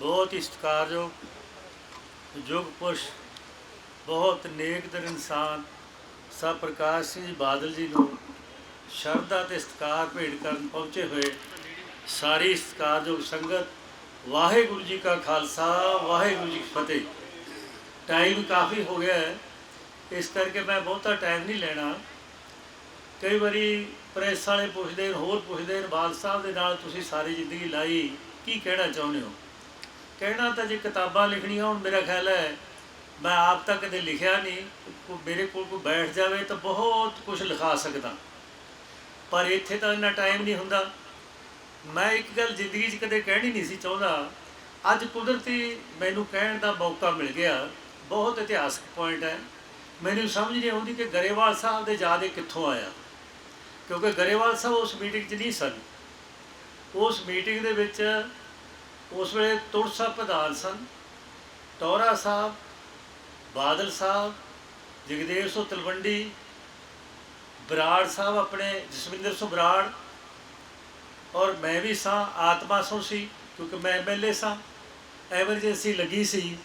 ਬਹੁਤ ਹੀ ਸਤਿਕਾਰਯੋਗ ਯੁਗ ਪੁਰਸ਼, ਬਹੁਤ ਨੇਕ ਦਰ ਇਨਸਾਨ, ਸਭ ਪ੍ਰਕਾਸ਼ ਸਿੰਘ ਜੀ ਬਾਦਲ ਜੀ ਨੂੰ ਸ਼ਰਧਾ ਤੇ ਸਤਿਕਾਰ ਭੇਟ ਕਰਨ ਪਹੁੰਚੇ ਹੋਏ ਸਾਰੀ ਸਤਿਕਾਰਯੋਗ ਸੰਗਤ, ਵਾਹਿਗੁਰੂ ਜੀ ਕਾ ਖਾਲਸਾ, ਵਾਹਿਗੁਰੂ ਜੀ ਕੀ ਫਤਿਹ। ਟਾਈਮ ਕਾਫੀ ਹੋ ਗਿਆ ਹੈ, ਇਸ ਕਰਕੇ ਮੈਂ ਬਹੁਤਾ ਟਾਈਮ ਨਹੀਂ ਲੈਣਾ। ਕਈ ਵਾਰੀ ਪ੍ਰੈਸ ਵਾਲੇ ਪੁੱਛਦੇ ਹੋਰ ਪੁੱਛਦੇ ਨੇ ਬਾਲ ਸਾਹਿਬ ਦੇ ਨਾਲ ਤੁਸੀਂ ਸਾਰੀ ਜ਼ਿੰਦਗੀ ਲਾਈ, ਕੀ ਕਹਿਣਾ ਚਾਹੁੰਦੇ ਹੋ? ਕਹਿਣਾ ਤਾਂ ਜੇ ਕਿਤਾਬਾਂ ਲਿਖਣੀਆਂ, ਹੁਣ ਮੇਰਾ ਖਿਆਲ ਹੈ ਮੈਂ ਆਪ ਤਾਂ ਕਦੇ ਲਿਖਿਆ ਨਹੀਂ। ਕੋ- ਮੇਰੇ ਕੋਲ ਕੋਈ ਬੈਠ ਜਾਵੇ ਤਾਂ ਬਹੁਤ ਕੁਝ ਲਿਖਾ ਸਕਦਾ। ਪਰ ਇੱਥੇ ਤਾਂ ਇੰਨਾ ਟਾਈਮ ਨਹੀਂ ਹੁੰਦਾ। ਮੈਂ ਇੱਕ ਗੱਲ ਜ਼ਿੰਦਗੀ 'ਚ ਕਦੇ ਕਹਿਣੀ ਨਹੀਂ ਸੀ ਚਾਹੁੰਦਾ। ਅੱਜ ਕੁਦਰਤੀ ਮੈਨੂੰ ਕਹਿਣ ਦਾ ਮੌਕਾ ਮਿਲ ਗਿਆ। ਬਹੁਤ ਇਤਿਹਾਸਕ ਪੁਆਇੰਟ ਹੈ। ਮੈਨੂੰ ਸਮਝ ਨਹੀਂ ਆਉਂਦੀ ਕਿ ਗਰੇਵਾਲ ਸਾਹਿਬ ਦੇ ਯਾਦ ਇਹ ਕਿੱਥੋਂ ਆਇਆ। ਕਿਉਂਕਿ ਗਰੇਵਾਲ ਸਾਹਿਬ ਉਸ ਮੀਟਿੰਗ 'ਚ ਨਹੀਂ ਸਨ। ਉਸ ਮੀਟਿੰਗ ਦੇ ਵਿੱਚ ਉਸ ਵੇਲੇ ਤੁਰ ਸਾਹਿਬ ਪ੍ਰਧਾਨ ਸਨ। ਟੌਰਾ ਸਾਹਿਬ, ਬਾਦਲ ਸਾਹਿਬ, ਜਗਦੇਵ ਸੋ ਤਲਵੰਡੀ, ਬਰਾੜ ਸਾਹਿਬ ਆਪਣੇ, ਜਸਵਿੰਦਰ ਸੋ ਬਰਾੜ ਔਰ ਮੈਂ ਵੀ ਸਾਂ, ਆਤਮਾ ਸੋ ਸੀ, ਕਿਉਂਕਿ ਮੈਂ ਐਮਐਲਏ ਸਾਂ। ਐਮਰਜੈਂਸੀ ਲੱਗੀ ਸੀ,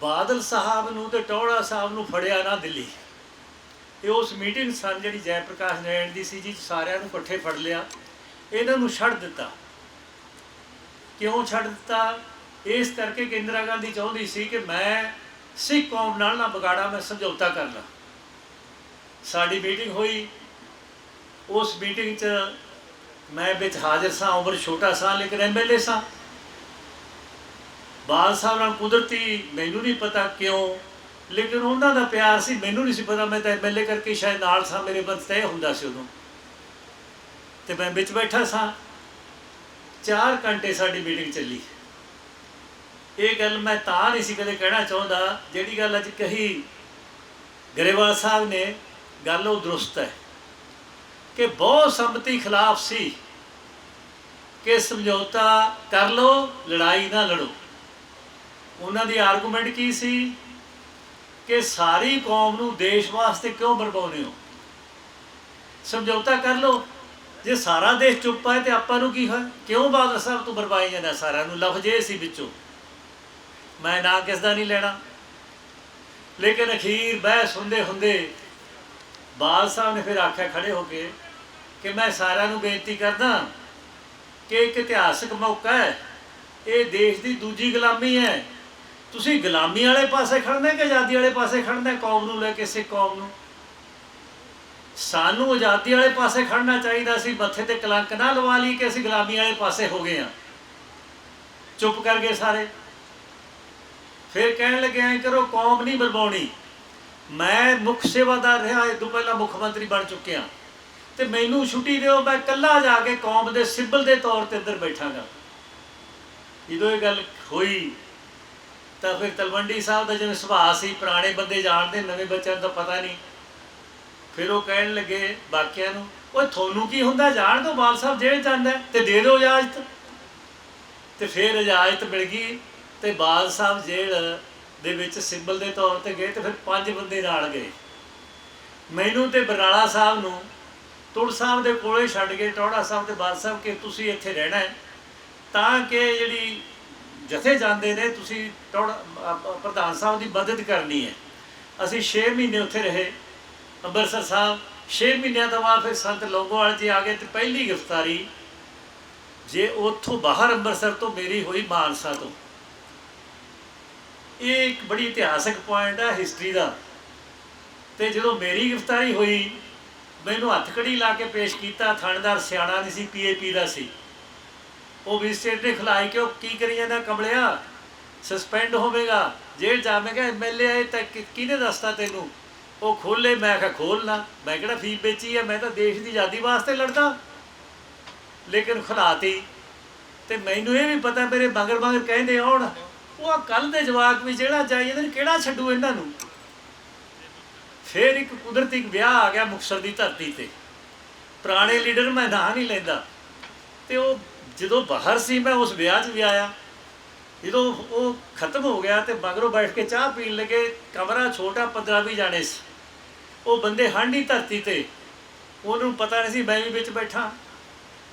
ਬਾਦਲ ਸਾਹਿਬ ਨੂੰ ਤੇ ਟੌੜਾ ਸਾਹਿਬ ਨੂੰ ਫੜਿਆ ਨਾ ਦਿੱਲੀ। ਇਹ ਉਸ ਮੀਟਿੰਗ ਸਨ ਜਿਹੜੀ ਜੈ ਪ੍ਰਕਾਸ਼ ਨਾਰਾਇਣ ਦੀ ਸੀ ਜੀ, ਸਾਰਿਆਂ ਨੂੰ ਇਕੱਠੇ ਫੜ ਲਿਆ। ਇਹਨਾਂ ਨੂੰ ਛੱਡ ਦਿੱਤਾ। ਕਿਉਂ ਛੱਡ ਦਿੱਤਾ? ਇਸ ਕਰਕੇ ਕਿ ਇੰਦਰਾ ਗਾਂਧੀ ਚਾਹੁੰਦੀ ਸੀ ਕਿ ਮੈਂ ਸਿੱਖ ਕੌਮ ਨਾਲ ਨਾ ਵਿਗਾੜਾ, ਮੈਂ ਸਮਝੌਤਾ ਕਰਨਾ ਸਾਡੀ ਮੀਟਿੰਗ ਹੋਈ। ਉਸ ਮੀਟਿੰਗ 'ਚ ਮੈਂ ਵਿੱਚ ਹਾਜ਼ਰ ਸਾਂ, ਉਮਰ ਛੋਟਾ ਸਾਂ, ਲੇਕਿਨ ਐਮਐਲਏ ਸਾਂ। ਬਾਲ ਸਾਹਿਬ ਨਾਲ ਕੁਦਰਤੀ ਮੈਨੂੰ ਨਹੀਂ ਪਤਾ ਕਿਉਂ, ਲੇਕਿਨ ਉਹਨਾਂ ਦਾ ਪਿਆਰ ਸੀ, ਮੈਨੂੰ ਨਹੀਂ ਸੀ ਪਤਾ। ਮੈਂ ਤਾਂ ਐਮਐਲਏ ਕਰਕੇ ਸ਼ਾਇਦ ਨਾਲ ਸਾਂ, ਮੇਰੇ ਬੰਦ ਤੈਅ ਹੁੰਦਾ ਸੀ ਉਦੋਂ। ਤੇ ਮੈਂ ਵਿੱਚ ਬੈਠਾ ਸਾਂ। 4 ਘੰਟੇ ਸਾਡੀ ਮੀਟਿੰਗ ਚੱਲੀ। ਇਹ ਗੱਲ ਮੈਂ ਤਾਂ ਨਹੀਂ ਸੀ ਕਦੇ ਕਹਿਣਾ ਚਾਹੁੰਦਾ, ਜਿਹੜੀ ਗੱਲ ਅੱਜ ਕਹੀ ਗਰੇਵਾਲ ਸਾਹਿਬ ਨੇ, ਗੱਲ ਉਹ ਦਰੁਸਤ ਹੈ ਕਿ ਬਹੁਤ ਸੰਮਤੀ ਖਿਲਾਫ ਸੀ ਕਿ ਸਮਝੌਤਾ ਕਰ ਲਓ, ਲੜਾਈ ਨਾ ਲੜੋ। ਉਹਨਾਂ ਦੀ ਆਰਗੂਮੈਂਟ ਕੀ ਸੀ? ਕਿ ਸਾਰੀ ਕੌਮ ਨੂੰ ਦੇਸ਼ ਵਾਸਤੇ ਕਿਉਂ ਬਰਬਾਉਂਦੇ ਹੋ? ਸਮਝੌਤਾ ਕਰ ਲਓ। ਜੇ ਸਾਰਾ ਦੇਸ਼ ਚੁੱਪ ਹੈ ਤੇ ਆਪਾਂ ਨੂੰ ਕੀ ਹੋਇਆ? ਕਿਉਂ ਬਾਦਲ ਸਾਹਿਬ ਤੋਂ ਬਰਬਾਈ ਜਾਂਦਾ ਸਾਰਿਆਂ ਨੂੰ? ਲਫ਼ਜ਼ ਇਹ ਸੀ ਵਿੱਚੋਂ, ਮੈਂ ਨਾ ਕਿਸ ਦਾ ਨਹੀਂ ਲੈਣਾ। ਲੇਕਿਨ ਅਖੀਰ ਬਹਿਸ ਹੁੰਦੇ ਹੁੰਦੇ ਬਾਦਲ ਸਾਹਿਬ ਨੇ ਫਿਰ ਆਖਿਆ ਖੜੇ ਹੋ ਕੇ ਕਿ ਮੈਂ ਸਾਰਿਆਂ ਨੂੰ ਬੇਨਤੀ ਕਰਦਾ ਕਿ ਇੱਕ ਇਤਿਹਾਸਕ ਮੌਕਾ ਹੈ। ਇਹ ਦੇਸ਼ ਦੀ ਦੂਜੀ ਗੁਲਾਮੀ ਹੈ। ਤੁਸੀਂ ਗੁਲਾਮੀ ਵਾਲੇ ਪਾਸੇ ਖੜਨਾ ਕਿ ਆਜ਼ਾਦੀ ਵਾਲੇ ਪਾਸੇ ਖੜਨਾ ਕੌਮ ਨੂੰ ਲੈ ਕੇ ਸਿੱਖ ਕੌਮ ਨੂੰ। ਸਾਨੂੰ ਆਜ਼ਾਦੀ ਵਾਲੇ ਪਾਸੇ ਖੜਨਾ ਚਾਹੀਦਾ ਸੀ, ਮੱਥੇ ਤੇ ਕਲੰਕ ਨਾ ਲਵਾ ਲਈ ਕਿ ਅਸੀਂ ਗੁਲਾਮੀ ਵਾਲੇ ਪਾਸੇ ਹੋ ਗਏ ਆ ਚੁੱਪ ਕਰ ਗਏ ਸਾਰੇ। ਫਿਰ ਕਹਿਣ ਲੱਗੇ ਐਂ ਕਰੋ, ਕੌਮ ਨਹੀਂ ਬਰਬਾਉਣੀ। ਮੈਂ ਮੁੱਖ ਸੇਵਾਦਾਰ ਰਿਹਾ, ਇਹ ਤੋਂ ਪਹਿਲਾਂ ਮੁੱਖ ਮੰਤਰੀ ਬਣ ਚੁੱਕਿਆ। ਤੇ ਮੈਨੂੰ ਛੁੱਟੀ ਦਿਓ, ਮੈਂ ਇਕੱਲਾ ਜਾ ਕੇ ਕੌਮ ਦੇ ਸਿਬਲ ਦੇ ਤੌਰ ਤੇ ਇੱਧਰ ਬੈਠਾਂਗਾ। ਜਦੋਂ ਇਹ ਗੱਲ ਹੋਈ, ਤਾਂ ਫਿਰ ਤਲਵੰਡੀ ਸਾਹਿਬ ਦਾ ਜਿਵੇਂ ਸੁਭਾਅ ਸੀ, ਪੁਰਾਣੇ ਬੰਦੇ ਜਾਣਦੇ, ਨਵੇਂ ਬੱਚਿਆਂ ਨੂੰ ਤਾਂ ਪਤਾ ਨਹੀਂ। ਫਿਰ ਉਹ ਕਹਿਣ ਲੱਗੇ ਬਾਕੀਆਂ ਨੂੰ ਓਏ ਤੁਹਾਨੂੰ ਕੀ ਹੁੰਦਾ? ਜਾਣ ਦੋ ਬਾਲ ਸਾਹਿਬ ਜੇਲ੍ਹ ਜਾਂਦਾ ਹੈ, ਤੇ ਦੇ ਦਿਓ ਇਜਾਜ਼ਤ। ਤੇ ਫਿਰ ਇਜਾਜ਼ਤ ਮਿਲ ਗਈ ਤੇ ਬਾਲ ਸਾਹਿਬ ਜੇਲ੍ਹ ਦੇ ਵਿੱਚ ਸਿੰਬਲ ਦੇ ਤੌਰ ਤੇ ਗਏ ਤੇ ਫਿਰ ਪੰਜ ਬੰਦੇ ਨਾਲ ਗਏ। ਮੈਨੂੰ ਤੇ ਬਰਨਾਲਾ ਸਾਹਿਬ ਨੂੰ ਤੁਰ ਸਾਹਿਬ ਦੇ ਕੋਲੇ ਛੱਡ ਕੇ ਟੌੜਾ ਸਾਹਿਬ ਤੇ ਬਾਦ ਸਾਹਿਬ ਕਿ ਤੁਸੀਂ ਇੱਥੇ ਰਹਿਣਾ ਹੈ ਤਾਂ ਕਿ ਜਿਹੜੀ ਜਥੇ ਜਾਂਦੇ ਨੇ ਤੁਸੀਂ ਟੌੜਾ ਪ੍ਰਧਾਨ ਸਾਹਿਬ ਦੀ ਮਦਦ ਕਰਨੀ ਹੈ। ਅਸੀਂ 6 ਮਹੀਨੇ ਉੱਥੇ ਰਹੇ। ਅੰਮ੍ਰਿਤਸਰ ਸਾਹਿਬ 6 ਮਹੀਨਿਆਂ ਤੋਂ ਬਾਅਦ ਫਿਰ ਸੰਤ ਲੌਂਗੋਵਾਲ ਜੀ ਆ ਗਏ ਤੇ ਪਹਿਲੀ ਗ੍ਰਿਫਤਾਰੀ ਜੇ ਉੱਥੋਂ ਬਾਹਰ ਅੰਮ੍ਰਿਤਸਰ ਤੋਂ ਮੇਰੀ ਹੋਈ ਮਾਨਸਾ ਤੋਂ। ਇਹ ਇੱਕ ਬੜੀ ਇਤਿਹਾਸਕ ਪੁਆਇੰਟ ਹੈ ਹਿਸਟਰੀ ਦਾ। ਤੇ ਜਦੋਂ ਮੇਰੀ ਗ੍ਰਿਫਤਾਰੀ ਹੋਈ, ਮੈਨੂੰ ਹੱਥਕੜੀ ਲਾ ਕੇ ਪੇਸ਼ ਕੀਤਾ, ਥਾਣੇਦਾਰ ਸਿਆਣਾ ਨਹੀਂ ਸੀ ਪੀਏਪੀ ਦਾ ਸੀ। ਉਹ ਵੀ ਸਟੇਟ ਨੇ ਖਿਲਾਈ ਕਿ ਉਹ ਕੀ ਕਰੀ ਜਾਂਦਾ ਕਮਲਿਆ ਸਸਪੈਂਡ ਹੋਵੇਗਾ, ਜੇਲ੍ਹ ਜਾਵੇਗਾ ਐਮਐਲਏ ਆਏ ਤਾਂ ਕਿ- ਕਿਹਨੇ ਦੱਸਤਾ ਤੈਨੂੰ? ਉਹ ਖੋਲੇ, ਮੈਂ ਕਿਹਾ ਖੋਲਣਾ ਮੈਂ ਕਿਹੜਾ ਫੀਸ ਵੇਚੀ ਹੈ ਮੈਂ ਤਾਂ ਦੇਸ਼ ਦੀ ਆਜ਼ਾਦੀ ਵਾਸਤੇ ਲੜਦਾ। ਲੇਕਿਨ ਖਲਾਤੀ। ਤੇ ਮੈਨੂੰ ਇਹ ਵੀ ਪਤਾ ਮੇਰੇ ਮਗਰ ਮਗਰ ਕਹਿੰਦੇ ਆਉਣ, ਉਹ ਕੱਲ ਦੇ ਜਵਾਕ ਵੀ ਜਿਹੜਾ ਚਾਹੀਏ ਨੇ ਕਿਹੜਾ ਛੱਡੂ ਇਹਨਾਂ ਨੂੰ? ਫਿਰ ਇੱਕ ਕੁਦਰਤੀ ਵਿਆਹ ਆ ਗਿਆ ਮੁਕਤਸਰ ਦੀ ਧਰਤੀ ਤੇ। ਪੁਰਾਣੇ ਲੀਡਰ ਮੈਂ ਨਾਂ ਨਹੀਂ ਲੈਂਦਾ। ਤੇ ਉਹ ਜਦੋਂ ਬਾਹਰ ਸੀ, ਮੈਂ ਉਸ ਵਿਆਹ 'ਚ ਵੀ ਆਇਆ। ਜਦੋਂ ਉਹ ਖਤਮ ਹੋ ਗਿਆ ਤੇ ਮਗਰੋਂ ਬੈਠ ਕੇ ਚਾਹ ਪੀਣ ਲੱਗੇ, ਕਮਰਾ ਛੋਟਾ 15 ਵੀ ਜਾਣੇ ਸੀ। ਉਹ ਬੰਦੇ ਹਾਂਡੀ ਧਰਤੀ ਤੇ। ਉਹਨੂੰ ਪਤਾ ਨਹੀਂ ਸੀ, ਮੈਂ ਵੀ ਵਿੱਚ ਬੈਠਾ।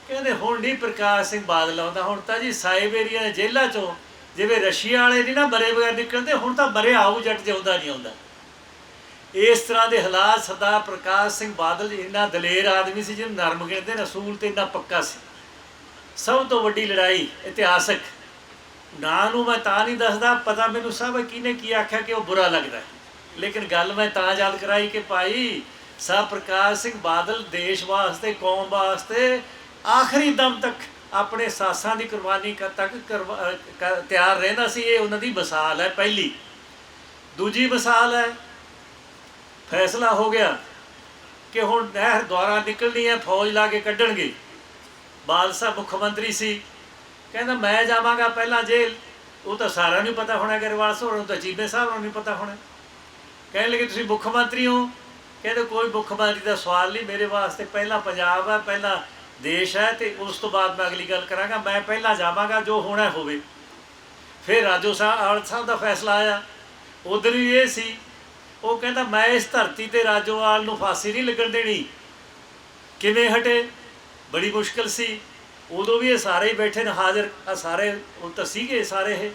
ਕਹਿੰਦੇ, ਹੁਣ ਨਹੀਂ ਪ੍ਰਕਾਸ਼ ਸਿੰਘ ਬਾਦਲ ਆਉਂਦਾ। ਹੁਣ ਤਾਂ ਜੀ ਸਾਈਬੇਰੀਆ ਦੇ ਚੋਂ ਜਿਵੇਂ ਰਸ਼ੀਆ ਵਾਲੇ ਨਹੀਂ ਨਾ ਬਰੇ ਬਗੈਰ ਨਿਕਲਦੇ, ਹੁਣ ਤਾਂ ਬਰੇ ਆਊ, ਜੱਟ ਜਿਉਂਦਾ ਨਹੀਂ ਆਉਂਦਾ। ਇਸ ਤਰ੍ਹਾਂ ਦੇ ਹਾਲਾਤ ਸਰਦਾਰ ਪ੍ਰਕਾਸ਼ ਸਿੰਘ ਬਾਦਲ ਇੰਨਾ ਦਲੇਰ ਆਦਮੀ ਸੀ, ਜਿਹਨੂੰ ਨਰਮ ਗਿਣਦੇ ਨੇ, ਅਸੂਲ ਤੇ ਇੰਨਾ ਪੱਕਾ ਸੀ। ਸਭ ਤੋਂ ਵੱਡੀ ਲੜਾਈ ਇਤਿਹਾਸਕ। ਨਾਂ ਨੂੰ ਮੈਂ ਤਾਂ ਨਹੀਂ ਦੱਸਦਾ, ਪਤਾ ਮੈਨੂੰ ਸਭ ਹੈ, ਕਿਹਨੇ ਕੀ ਆਖਿਆ ਕਿ ਉਹ ਬੁਰਾ ਲੱਗਦਾ ਲੇਕਿਨ ਗੱਲ ਮੈਂ ਤਾਂ ਯਾਦ ਕਰਾਈ ਕਿ ਭਾਈ ਸਾਹਿਬ ਪ੍ਰਕਾਸ਼ ਸਿੰਘ ਬਾਦਲ ਦੇਸ਼ ਵਾਸਤੇ, ਕੌਮ ਵਾਸਤੇ ਆਖਰੀ ਦਮ ਤੱਕ ਆਪਣੇ ਸਾਸਾਂ ਦੀ ਕੁਰਬਾਨੀ ਤੱਕ ਕਰਵਾ- ਕਰ- ਤਿਆਰ ਰਹਿੰਦਾ ਸੀ। ਇਹ ਉਹਨਾਂ ਦੀ ਮਿਸਾਲ ਹੈ ਪਹਿਲੀ। ਦੂਜੀ ਮਿਸਾਲ ਹੈ, ਫੈਸਲਾ ਹੋ ਗਿਆ ਕਿ ਹੁਣ ਨਹਿਰ ਦੁਆਰਾ ਨਿਕਲਣੀ ਹੈ, ਫੌਜ ਲਾ ਕੇ ਕੱਢਣਗੇ। ਬਾਲ ਮੁੱਖ ਮੰਤਰੀ ਸੀ। ਕਹਿੰਦਾ, ਮੈਂ ਜਾਵਾਂਗਾ ਪਹਿਲਾਂ ਜੇਲ੍ਹ। ਉਹ ਤਾਂ ਸਾਰਿਆਂ ਨੂੰ ਪਤਾ ਹੋਣਾ ਗਰਵਾਲ ਸੋਹਣ ਨੂੰ ਤਾਂ ਚੀਮੇ ਸਾਹਿਬ ਨੂੰ ਨਹੀਂ ਪਤਾ ਹੋਣਾ। ਕਹਿਣ ਲੱਗੇ, ਤੁਸੀਂ ਮੁੱਖ ਮੰਤਰੀ ਹੋ? ਕਹਿੰਦੇ, ਕੋਈ ਮੁੱਖ ਮੰਤਰੀ ਦਾ ਸਵਾਲ ਨਹੀਂ, ਮੇਰੇ ਵਾਸਤੇ ਪਹਿਲਾਂ ਪੰਜਾਬ ਹੈ, ਪਹਿਲਾਂ ਦੇਸ਼ ਹੈ ਤੇ ਉਸ ਤੋਂ ਬਾਅਦ ਮੈਂ ਅਗਲੀ ਗੱਲ ਕਰਾਂਗਾ, ਮੈਂ ਪਹਿਲਾਂ ਜਾਵਾਂਗਾ, ਜੋ ਹੋਣਾ ਹੋਵੇ। ਫਿਰ ਰਾਜੋ ਸਾਹਿਬ ਆਲ ਸਾਹਿਬ ਦਾ ਫੈਸਲਾ ਆਇਆ। ਉਧਰ ਵੀ ਇਹ ਸੀ, ਉਹ ਕਹਿੰਦਾ, ਮੈਂ ਇਸ ਧਰਤੀ ਤੇ ਰਾਜੋਵਾਲ ਨੂੰ ਫਾਂਸੀ ਨਹੀਂ ਲੱਗਣ ਦੇਣੀ। ਕਿਵੇਂ ਹਟੇ? ਬੜੀ ਮੁਸ਼ਕਲ ਸੀ। ਉਦੋਂ ਵੀ ਇਹ ਸਾਰੇ ਹੀ ਬੈਠੇ ਨੇ, ਹਾਜ਼ਰ ਆ ਸਾਰੇ, ਉਹ ਤਾਂ ਸੀਗੇ ਸਾਰੇ ਇਹ।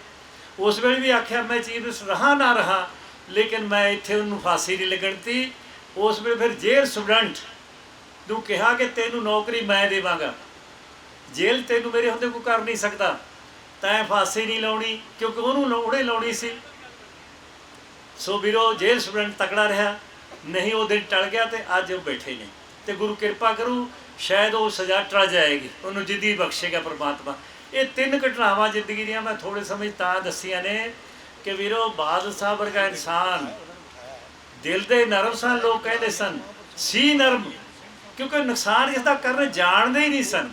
ਉਸ ਵੇਲੇ ਵੀ ਆਖਿਆ, ਮੈਂ ਚੀਫ ਮਿਨਿਸਟਰ ਰਹਾ, ਨਾ ਰਹਾ। ਲੇਕਿਨ ਮੈਂ ਇੱਥੇ ਉਹਨੂੰ ਫਾਂਸੀ ਨਹੀਂ ਲੱਗਣ ਤੀ ਉਸ ਵੇਲੇ ਫਿਰ ਜੇਲ੍ਹ ਸਟੂਡੈਂਟ ਨੂੰ ਕਿਹਾ ਕਿ ਤੈਨੂੰ ਨੌਕਰੀ ਮੈਂ ਦੇਵਾਂਗਾ। ਜੇਲ੍ਹ ਤੈਨੂੰ ਮੇਰੇ ਹੁੰਦੇ ਕੋਈ ਕਰ ਨਹੀਂ ਸਕਦਾ। ਤੈਂ ਫਾਂਸੀ ਨਹੀਂ ਲਾਉਣੀ, ਕਿਉਂਕਿ ਉਹਨੂੰ ਲਾ- ਲਾਉਣੀ ਸੀ। ਸੋ ਵੀਰੋ, ਜੇਲ੍ਹ ਸਟੂਡੈਂਟ ਤਕੜਾ ਰਿਹਾ। ਨਹੀਂ, ਉਹ ਦਿਨ ਟਲ ਗਿਆ ਤੇ ਅੱਜ ਉਹ ਬੈਠੇ ਨੇ। ਤੇ ਗੁਰੂ ਕਿਰਪਾ ਕਰੂ, ਸ਼ਾਇਦ ਉਹ ਸਜ਼ਾ ਟਲ ਜਾਏਗੀ। ਉਹਨੂੰ ਜਿੱਦੀ ਬਖਸ਼ੇਗਾ ਪ੍ਰਮਾਤਮਾ। ਇਹ ਤਿੰਨ ਘਟਨਾਵਾਂ ਜ਼ਿੰਦਗੀ ਦੀਆਂ ਮੈਂ ਥੋੜੇ ਸਮੇਂ ਤਾਂ ਦੱਸੀਆਂ ਨੇ। ਕਿ ਵੀਰੋ, ਬਾਦਲ ਸਾਹਿਬ ਵਰਗਾ ਇਨਸਾਨ ਦਿਲ ਦੇ ਨਰਮ ਸਨ, ਲੋਕ ਕਹਿੰਦੇ ਸਨ, ਸੀ ਨਰਮ, ਕਿਉਂਕਿ ਨੁਕਸਾਨ ਇਸ ਦਾ ਕਰਨ ਜਾਣਦੇ ਹੀ ਨਹੀਂ ਸਨ।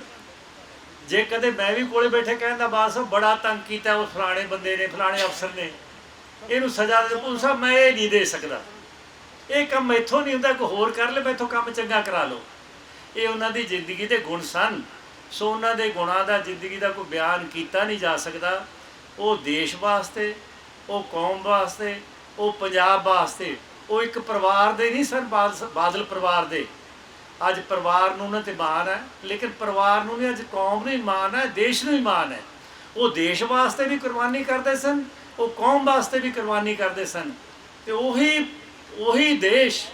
ਜੇ ਕਦੇ ਮੈਂ ਵੀ ਕੋਲੇ ਬੈਠੇ ਕਹਿੰਦਾ ਬਾਸ ਬੜਾ ਤੰਗ ਕੀਤਾ ਉਹ ਫਲਾਣੇ ਬੰਦੇ ਨੇ, ਫਲਾਣੇ ਅਫਸਰ ਨੇ। ਇਹਨੂੰ ਸਜ਼ਾ ਦੇ ਪੁਲਿਸ ਸਾਹਿਬ, ਮੈਂ ਇਹ ਨਹੀਂ ਦੇ ਸਕਦਾ। ਇਹ ਕੰਮ ਮੈਥੋਂ ਨਹੀਂ ਹੁੰਦਾ, ਕੋਈ ਹੋਰ ਕਰ ਲੈ ਮੈਥੋਂ ਕੰਮ ਚੰਗਾ ਕਰਾ ਲਓ ਇਹ ਉਹਨਾਂ ਦੀ ਜ਼ਿੰਦਗੀ ਦੇ ਗੁਣ ਸਨ। ਸੋ ਉਹਨਾਂ ਦੇ ਗੁਣਾਂ ਦਾ ਜ਼ਿੰਦਗੀ ਦਾ ਕੋਈ ਬਿਆਨ ਕੀਤਾ ਨਹੀਂ ਜਾ ਸਕਦਾ। ਉਹ ਦੇਸ਼ ਵਾਸਤੇ ਉਹ ਕੌਮ ਵਾਸਤੇ, ਉਹ ਪੰਜਾਬ ਵਾਸਤੇ, ਉਹ ਇੱਕ ਪਰਿਵਾਰ ਦੇ ਨਹੀਂ ਸਨ ਬਾਦਲ ਬਾਦਲ ਪਰਿਵਾਰ ਦੇ। ਅੱਜ ਪਰਿਵਾਰ ਨੂੰ ਉਹਨਾਂ ਤੇ ਮਾਣ ਹੈ, ਲੇਕਿਨ ਪਰਿਵਾਰ ਨੂੰ ਵੀ ਅੱਜ ਕੌਮ ਨੂੰ ਹੀ ਮਾਣ ਹੈ, ਦੇਸ਼ ਨੂੰ ਹੀ ਮਾਣ ਹੈ। ਉਹ ਦੇਸ਼ ਵਾਸਤੇ ਵੀ ਕੁਰਬਾਨੀ ਕਰਦੇ ਸਨ, ਉਹ ਕੌਮ ਵਾਸਤੇ ਵੀ ਕੁਰਬਾਨੀ ਕਰਦੇ ਸਨ। ਤੇ ਉਹੀ ਉਹੀ ਦੇਸ਼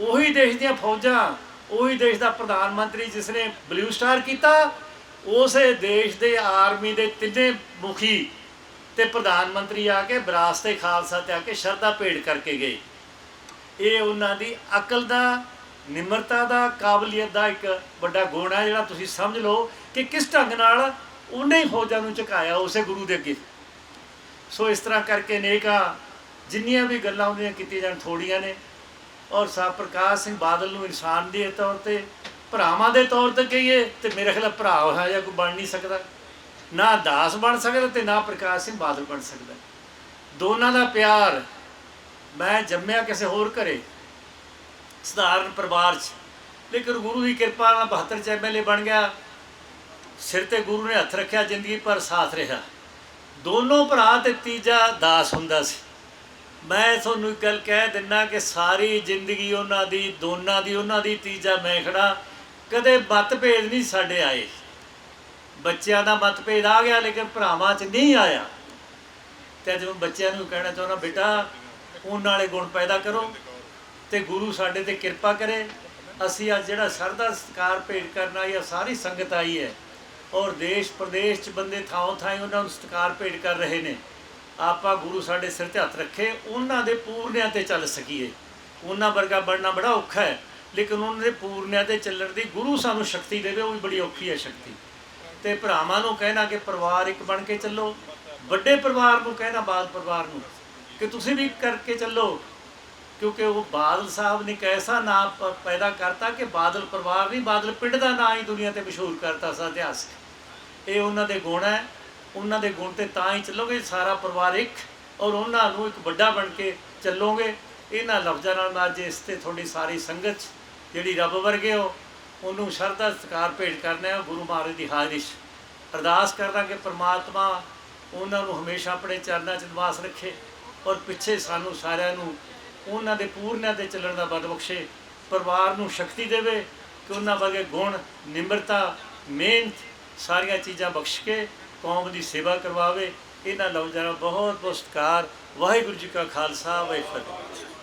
ਉਹੀ ਦੇਸ਼ ਦੀਆਂ ਫੌਜਾਂ, ਉਹੀ ਦੇਸ਼ ਦਾ ਪ੍ਰਧਾਨ ਮੰਤਰੀ ਜਿਸ ਨੇ ਬਲੂ ਸਟਾਰ ਕੀਤਾ, ਉਸੇ ਦੇਸ਼ ਦੇ ਆਰਮੀ ਦੇ ਤਿੰਨੇ ਮੁਖੀ ਤੇ ਪ੍ਰਧਾਨ ਮੰਤਰੀ ਆ ਕੇ ਵਿਰਾਸਤੇ ਖਾਲਸਾ ਤੇ ਆ ਕੇ ਸ਼ਰਧਾ ਭੇਟ ਕਰਕੇ ਗਏ। ਇਹ ਉਹਨਾਂ ਦੀ ਅਕਲ ਦਾ, ਨਿਮਰਤਾ ਦਾ, ਕਾਬਲੀਅਤ ਦਾ ਇੱਕ ਵੱਡਾ ਗੁਣ ਹੈ ਜਿਹੜਾ ਤੁਸੀਂ ਸਮਝ ਲਓ ਕਿ ਕਿਸ ਢੰਗ ਨਾਲ ਉਹਨੇ ਫੌਜਾਂ ਨੂੰ ਝੁਕਾਇਆ ਉਸੇ ਗੁਰੂ ਦੇ ਅੱਗੇ। ਸੋ ਇਸ ਤਰ੍ਹਾਂ ਕਰਕੇ ਨੇਕਾਂ ਜਿੰਨੀਆਂ ਵੀ ਗੱਲਾਂ ਉਹਦੀਆਂ ਕੀਤੀਆਂ ਜਾਣ ਥੋੜੀਆਂ ਨੇ। ਔਰ ਸਾਹਿਬ ਪ੍ਰਕਾਸ਼ ਸਿੰਘ ਬਾਦਲ ਨੂੰ ਇਨਸਾਨ ਦੇ ਤੌਰ ਤੇ, ਭਰਾਵਾਂ ਦੇ ਤੌਰ ਤੇ ਕਹੀਏ ਤੇ ਮੇਰੇ ਖਿਆਲ ਭਰਾ ਹੋਇਆ ਜਾਂ ਕੋਈ ਬਣ ਨਹੀਂ ਸਕਦਾ। ਨਾ ਦਾਸ ਬਣ ਸਕਦਾ ਤੇ ਨਾ ਪ੍ਰਕਾਸ਼ ਸਿੰਘ ਬਾਦਲ ਬਣ ਸਕਦਾ। ਦੋਨਾਂ ਦਾ ਪਿਆਰ ਮੈਂ ਜੰਮਿਆ ਕਿਸੇ ਹੋਰ ਘਰੇ, ਸਧਾਰਨ ਪਰਿਵਾਰ 'ਚ। ਲੇਕਿਨ ਗੁਰੂ ਦੀ ਕਿਰਪਾ ਨਾਲ 72 ਚ ਐਮਐਲਏ ਬਣ ਗਿਆ। ਸਿਰ ਤੇ ਗੁਰੂ ਨੇ ਹੱਥ ਰੱਖਿਆ ਜ਼ਿੰਦਗੀ ਪਰ ਸਾਥ ਰਿਹਾ। ਦੋਨੋਂ ਭਰਾ ਤੇ ਤੀਜਾ ਦਾਸ ਹੁੰਦਾ ਸੀ। ਮੈਂ ਤੁਹਾਨੂੰ ਇੱਕ ਗੱਲ ਕਹਿ ਦਿੰਨਾ ਕਿ ਸਾਰੀ ਜ਼ਿੰਦਗੀ ਉਹਨਾਂ ਦੀ, ਦੋਨਾਂ ਦੀ, ਉਹਨਾਂ ਦੀ ਤੀਜਾ ਮੈਂ ਖੜਾ। ਕਦੇ ਮਤਭੇਦ ਨਹੀਂ ਸਾਡੇ ਆਏ। ਬੱਚਿਆਂ ਦਾ ਮਤਭੇਦ ਆ ਗਿਆ, ਲੇਕਿਨ ਭਰਾਵਾਂ 'ਚ ਨਹੀਂ ਆਇਆ। ਤੇ ਅੱਜ ਮੈਂ ਬੱਚਿਆਂ ਨੂੰ ਕਹਿਣਾ ਚਾਹੁੰਦਾ, ਬੇਟਾ ਉਹਨਾਂ ਵਾਲੇ ਗੁਣ ਪੈਦਾ ਕਰੋ ਤੇ ਗੁਰੂ ਸਾਡੇ ਤੇ ਕਿਰਪਾ ਕਰੇ। ਅਸੀਂ ਅੱਜ ਜਿਹੜਾ ਸਰਦਾ ਸਤਕਾਰ ਭੇਟ ਕਰਨਾ ਆਈ ਸਾਰੀ ਸੰਗਤ ਆਈ ਹੈ। ਔਰ ਦੇਸ਼ ਪ੍ਰਦੇਸ਼ ਚ ਬੰਦੇ ਥਾਂ ਥਾਂ ਉਹਨਾਂ ਨੂੰ ਸਤਕਾਰ ਭੇਟ ਕਰ ਰਹੇ ਨੇ। ਆਪਾਂ ਗੁਰੂ ਸਾਡੇ ਸਿਰ ਤੇ ਹੱਥ ਰੱਖੇ, ਉਹਨਾਂ ਦੇ ਪੂਰਨਿਆਂ ਤੇ ਚੱਲ ਸਕੀਏ। ਉਹਨਾਂ ਵਰਗਾ ਬਣਨਾ ਬੜਾ ਔਖਾ ਹੈ, ਲੇਕਿਨ ਉਹਨਾਂ ਦੇ ਪੂਰਨਿਆਂ ਤੇ ਚੱਲਣ ਦੀ ਗੁਰੂ ਸਾਨੂੰ ਸ਼ਕਤੀ ਦੇਵੇ, ਉਹ ਵੀ ਬੜੀ ਔਖੀ ਹੈ ਸ਼ਕਤੀ। ਤੇ ਭਰਾਵਾਂ ਨੂੰ ਕਹਿਣਾ ਕਿ ਪਰਿਵਾਰ ਇੱਕ ਬਣ ਕੇ ਚੱਲੋ, ਵੱਡੇ ਪਰਿਵਾਰ ਨੂੰ ਕਹਿਣਾ ਬਾਦ ਪਰਿਵਾਰ ਨੂੰ, ਕਿ ਤੁਸੀਂ ਵੀ ਕਰਕੇ ਚੱਲੋ। ਕਿਉਂਕਿ ਉਹ ਬਾਦਲ ਸਾਹਿਬ ਨੇ ਇੱਕ ਐਸਾ ਨਾਮ ਪੈਦਾ ਕਰਤਾ ਕਿ ਬਾਦਲ ਪਰਿਵਾਰ ਨਹੀਂ, ਬਾਦਲ ਪਿੰਡ ਦਾ ਨਾਂ ਹੀ ਦੁਨੀਆ ਤੇ ਮਸ਼ਹੂਰ ਕਰਤਾ ਸਾ, ਇਤਿਹਾਸ ਇਹ ਉਹਨਾਂ ਦੇ ਗੁਣ ਹੈ, ਉਹਨਾਂ ਦੇ ਗੁਣ ਤੇ ਤਾਂ ਹੀ ਚੱਲੋਗੇ, ਸਾਰਾ ਪਰਿਵਾਰ ਇੱਕ, ਔਰ ਉਹਨਾਂ ਨੂੰ ਇੱਕ ਵੱਡਾ ਬਣ ਕੇ ਚੱਲੋਗੇ। ਇਹਨਾਂ ਲਫ਼ਜ਼ਾਂ ਨਾਲ ਮੈਂ ਅੱਜ ਇਸ ਤੇ ਤੁਹਾਡੀ ਸਾਰੀ ਸੰਗਤ ਜਿਹੜੀ ਰੱਬ ਵਰਗੇ ਹੋ ਉਹਨੂੰ ਸ਼ਰਧਾ ਸਤਿਕਾਰ ਭੇਟ ਕਰਨਾ ਹੈ, ਗੁਰੂ ਮਹਾਰਾਜ ਦੀ ਹਾਜ਼ਰੀ ਅਰਦਾਸ ਕਰਦਾ ਕਿ ਪ੍ਰਮਾਤਮਾ ਉਹਨਾਂ ਨੂੰ ਹਮੇਸ਼ਾ ਆਪਣੇ ਚਰਨਾਂ 'ਚ ਨਿਵਾਸ ਰੱਖੇ ਔਰ ਪਿੱਛੇ ਸਾਨੂੰ ਸਾਰਿਆਂ ਨੂੰ ਉਹਨਾਂ ਦੇ ਪੂਰਨਿਆਂ ਤੇ ਚੱਲਣ ਦਾ ਬਲ ਬਖਸ਼ੇ, ਪਰਿਵਾਰ ਨੂੰ ਸ਼ਕਤੀ ਦੇਵੇ ਕਿ ਉਹਨਾਂ ਵਰਗੇ ਗੁਣ, ਨਿਮਰਤਾ, ਮਿਹਨਤ ਸਾਰੀਆਂ ਚੀਜ਼ਾਂ ਬਖਸ਼ ਕੇ ਕੌਮ ਦੀ ਸੇਵਾ ਕਰਵਾਵੇ। ਇਹਨਾਂ ਨੌਜਵਾਨਾਂ ਦਾ ਬਹੁਤ ਬਹੁਤ ਸਤਿਕਾਰ। ਵਾਹਿਗੁਰੂ ਜੀ ਕਾ ਖਾਲਸਾ, ਵਾਹਿਗੁਰੂ ਜੀ